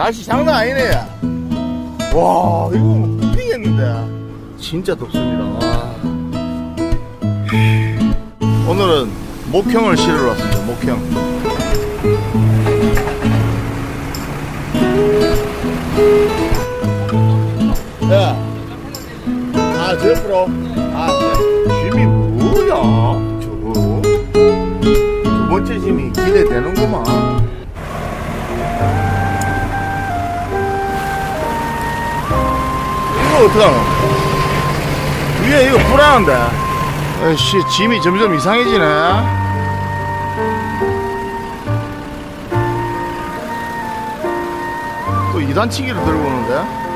날씨 장난 아니네. 와, 이거 굽히겠는데. 진짜 덥습니다. 와. 오늘은 목형을 실으러 왔습니다. 목형. 야, 아, 저 옆으로. 아, 네. 짐이 뭐야? 저거. 두 번째 짐이 기대되는구만. 어떡하노? 위에 이거 불안한데. 아이씨, 짐이 점점 이상해지네. 또 이단치기를 들고 오는데?